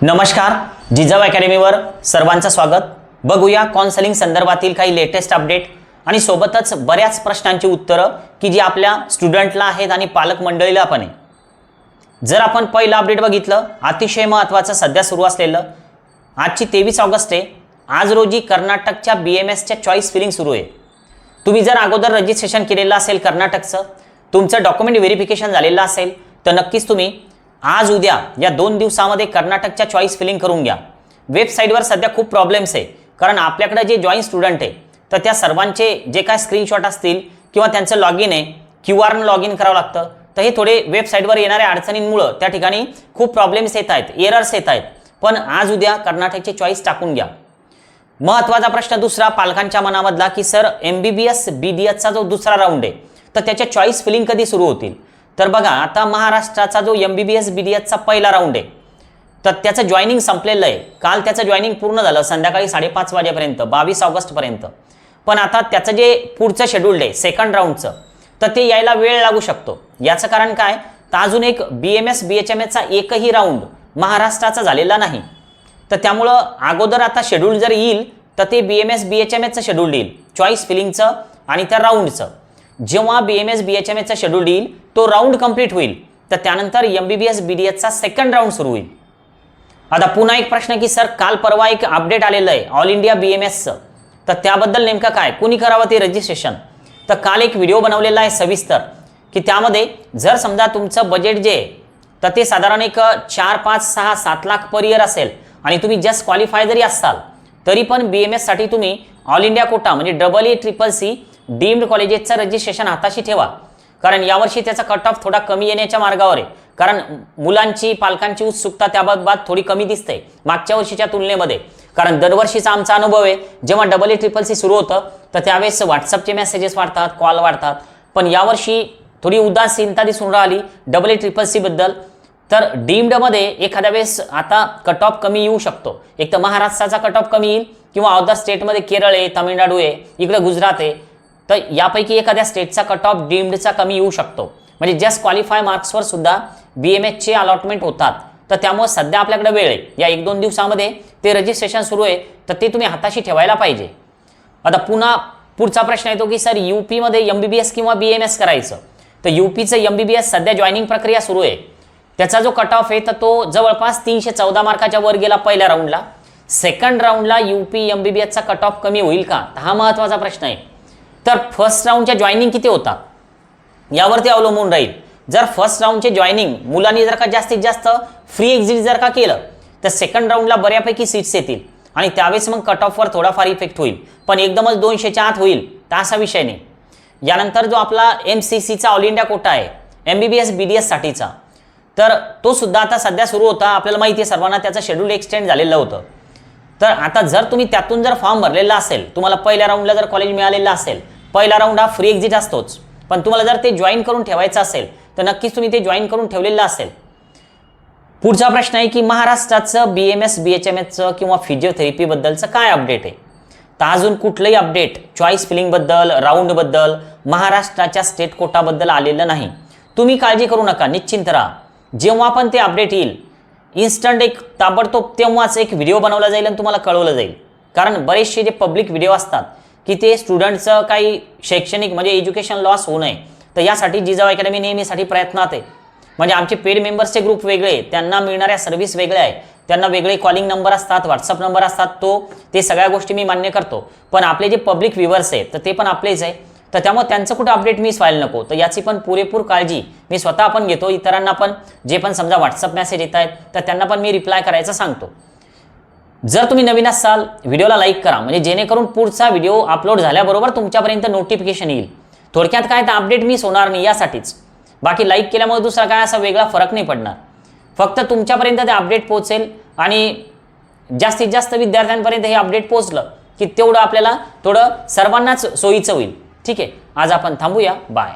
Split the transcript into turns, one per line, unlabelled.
नमस्कार जिजाऊ अकॅडमीवर सर्वांचं स्वागत. बघूया कॉन्सलिंग संदर्भातील काही लेटेस्ट अपडेट आणि सोबतच बऱ्याच प्रश्नांची उत्तरं की जी आपल्या स्टुडंटला आहेत आणि पालक मंडळीला पण आहे. जर आपण पहिलं अपडेट बघितलं अतिशय महत्त्वाचं सध्या सुरू असलेलं आजची तेवीस ऑगस्ट आहे. आज रोजी कर्नाटकच्या बी एम एसच्या चॉईस फिलिंग सुरू आहे. तुम्ही जर अगोदर रजिस्ट्रेशन केलेलं असेल कर्नाटकचं तुमचं डॉक्युमेंट व्हेरिफिकेशन झालेलं असेल तर नक्कीच तुम्ही आज उद्या या दोन दिवसामध्ये कर्नाटकच्या चॉईस फिलिंग करून घ्या. वेबसाईटवर सध्या खूप प्रॉब्लेम्स आहे. कारण आपल्याकडे जे जॉईन स्टुडंट आहे तर त्या सर्वांचे जे काय स्क्रीनशॉट असतील किंवा त्यांचं लॉग इन आहे क्यू आरनं लॉग इन करावं लागतं. तर हे थोडे वेबसाईटवर येणाऱ्या अडचणींमुळं त्या ठिकाणी खूप प्रॉब्लेम्स येत आहेत एरर्स येत आहेत. पण आज उद्या कर्नाटकचे चॉईस टाकून घ्या. महत्त्वाचा प्रश्न दुसरा पालकांच्या मनामधला की sir M B B S B D एसचा जो दुसरा राऊंड आहे तर त्याच्या चॉईस फिलिंग कधी सुरू होतील? तर बघा आता महाराष्ट्राचा जो M B B S B D एसचा पहिला राऊंड आहे तर त्याचं जॉईनिंग संपलेलं आहे. काल त्याचं जॉईनिंग पूर्ण झालं संध्याकाळी साडेपाच वाजेपर्यंत बावीस ऑगस्टपर्यंत. पण आता त्याचं जे पुढचं शेड्यूल्ड आहे सेकंड राऊंडचं तर ते यायला वेळ लागू शकतो. याचं कारण काय? तर अजून एक B M S B H M एसचा एकही राऊंड महाराष्ट्राचा झालेला नाही. तर त्यामुळं अगोदर आता शेड्यूल जर येईल तर ते B M S B H M एसचं शेड्यूल येईल. चॉईस फिलिंगचं आणि त्या राऊंडचं जेव्हा B M S B H M एसचं शेड्यूल येईल तो राऊंड कंप्लीट होईल. तर त्यानंतर M B B S B D एसचा second round सुरू होईल. आता पुन्हा एक प्रश्न की सर काल परवा एक अपडेट आलेलं आहे ऑल इंडिया बी एम एसचं तर त्याबद्दल नेमकं काय? कुणी करावं ते रजिस्ट्रेशन तर काल एक व्हिडिओ बनवलेला आहे सविस्तर की त्यामध्ये जर समजा तुमचं बजेट जे आहे तर ते साधारण एक चार पाच सहा सात लाख पर इयर असेल. आणि तुम्ही जस्ट क्वालिफाय जरी असाल तरी पण बी एम एससाठी तुम्ही ऑल इंडिया कोटा म्हणजे double A triple C deemed कॉलेजेसचं registration हाताशी ठेवा. कारण यावर्षी त्याचा कट ऑफ थोडा कमी येण्याच्या मार्गावर आहे. कारण मुलांची पालकांची उत्सुकता त्याबाबत थोडी कमी दिसते मागच्या वर्षीच्या तुलनेमध्ये. कारण दरवर्षीचा आमचा अनुभव आहे जेव्हा डबल ए ट्रिपल सी सुरू होतं तर त्यावेळेस व्हॉट्सअपचे मेसेजेस वाढतात कॉल वाढतात. पण यावर्षी थोडी उदासीनता दिसून राहिली डबल ए ट्रिपल सीबद्दल तर डीम्डमध्ये एखाद्या वेळेस आता कट ऑफ कमी येऊ शकतो. एक तर महाराष्ट्राचा कट ऑफ कमी येईल किंवा अदर स्टेटमध्ये केरळ आहे तामिळनाडू आहे इकडे गुजरात आहे. तर यापैकी एखाद्या स्टेटचा कट ऑफ डीम्डचा कमी येऊ शकतो. म्हणजे जस्ट क्वालिफाय मार्क्सवर सुद्धा बी एम एचचे अलॉटमेंट होतात. तर त्यामुळे सध्या आपल्याकडे वेळ आहे. या एक दोन दिवसामध्ये ते रजिस्ट्रेशन सुरू आहे. तर ते तुम्ही हाताशी ठेवायला पाहिजे. आता पुन्हा पुढचा प्रश्न येतो की सर यू पीमध्ये एम बी बी एस किंवा बी एम एस करायचं? तर यू पीचं एम बी बी एस सध्या जॉईनिंग प्रक्रिया सुरू आहे. त्याचा जो कट ऑफ आहे तर तो जवळपास तीनशे चौदा मार्काच्या वर गेला पहिल्या राऊंडला second राऊंडला U P M B B एसचा cut off कमी होईल का? हा महत्त्वाचा प्रश्न आहे. तर फर्स्ट राऊंडच्या जॉईनिंग किती होतात यावरती अवलंबून राहील. जर फर्स्ट राऊंडचे जॉईनिंग मुलांनी जर का जास्तीत जास्त फ्री एक्झिट जर का केलं तर सेकंड राऊंडला बऱ्यापैकी सीट्स येतील. आणि त्यावेळेस मग कट ऑफवर थोडाफार इफेक्ट होईल. पण एकदमच दोनशेच्या आत होईल तर असा विषय नाही. यानंतर जो आपला एम सी सीचा ऑल इंडिया कोटा आहे M B B S B D एससाठीचा तर तो सुद्धा आता सध्या सुरू होता. आपल्याला माहिती आहे सर्वांना त्याचं शेड्यूल एक्सटेंड झालेलं होतं. तर आता जर तुम्ही त्यातून जर फॉर्म भरलेला असेल तुम्हाला पहिल्या राऊंडला जर कॉलेज मिळालेलं असेल पहिला राऊंड हा फ्री एक्झिट असतोच. पण तुम्हाला जर ते जॉईन करून ठेवायचं असेल तर नक्कीच तुम्ही ते जॉईन करून ठेवलेलं असेल. पुढचा प्रश्न आहे की महाराष्ट्राचं B M S B H M एसचं किंवा फिजिओथेरपीबद्दलचं काय अपडेट आहे? तर अजून कुठलंही अपडेट चॉईस फिलिंगबद्दल राऊंडबद्दल महाराष्ट्राच्या स्टेट कोटाबद्दल आलेलं नाही. तुम्ही काळजी करू नका निश्चिंत राहा. जेव्हा पण ते अपडेट येईल इन्स्टंट एक ताबडतोब तेव्हाच एक व्हिडिओ बनवला जाईल आणि तुम्हाला कळवलं जाईल. कारण बरेचसे जे पब्लिक व्हिडिओ असतात की ते स्टुडंटचं काही शैक्षणिक म्हणजे एज्युकेशन लॉस होऊ नये. तर यासाठी जिजाऊ अकॅडमी नेहमीसाठी प्रयत्नात आहे. म्हणजे आमचे पेड मेंबर्सचे ग्रुप वेगळे त्यांना मिळणाऱ्या सर्व्हिस वेगळ्या आहे त्यांना वेगळे कॉलिंग नंबर असतात व्हॉट्सअप नंबर असतात तो ते सगळ्या गोष्टी मी मान्य करतो. पण आपले जे पब्लिक व्ह्युअर्स आहेत तर ते पण आपलेच आहे. तर त्यामुळे त्यांचं कुठं अपडेट मिस व्हायला नको. तर याची पण पुरेपूर काळजी मी स्वतः पण घेतो. इतरांना पण जे पण समजा व्हॉट्सअप मेसेज येत आहेत तर त्यांना पण मी रिप्लाय करायचं सांगतो. जर तुम्ही नवीन असाल व्हिडिओला लाईक करा. म्हणजे जेणेकरून पुढचा व्हिडिओ अपलोड झाल्याबरोबर तुमच्यापर्यंत नोटिफिकेशन येईल. थोडक्यात काय तर अपडेट मिस होणार नाही यासाठीच. बाकी लाईक केल्यामुळे दुसरा काय असा वेगळा फरक नाही पडणार. फक्त तुमच्यापर्यंत ते अपडेट पोहोचेल आणि जास्तीत जास्त विद्यार्थ्यांपर्यंत हे अपडेट पोहोचलं की तेवढं आपल्याला थोडं सर्वांनाच सोयीचं होईल. ठीक आहे? आज आपण थांबूया. बाय